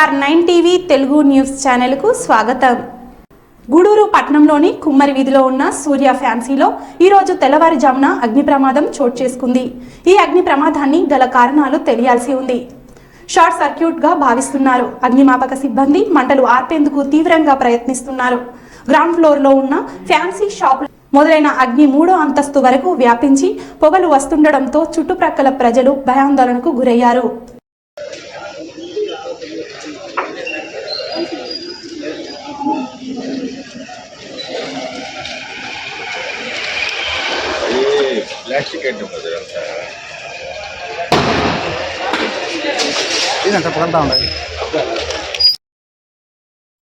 R nine TV Telugu news ఛానల్కు స్వాగతం. గూడూరు పట్టణంలోని కుమ్మరి వీధిలో ఉన్న సూర్య ఫ్యాన్సీలో ఈరోజు తెల్లవారుజామున అగ్ని ప్రమాదం చోటు చేసుకుంది. ఈ అగ్ని ప్రమాదాన్ని గల కారణాలు తెలియాల్సి ఉంది. షార్ట్ సర్క్యూట్గా భావిస్తున్నారు. అగ్నిమాపక సిబ్బంది మంటలు ఆర్పేందుకు తీవ్రంగా ప్రయత్నిస్తున్నారు. గ్రౌండ్ ఫ్లోర్లో ఉన్న ఫ్యాన్సీ షాప్ మొదలైన అగ్ని మూడో అంతస్తు వరకు వ్యాపించి పొగలు వస్తుండడంతో చుట్టుప్రక్కల ప్రజలు భయాందోళనకు గురయ్యారు. ये प्लास्टिक आइटम है जरा इधर से पकड़ता हूँ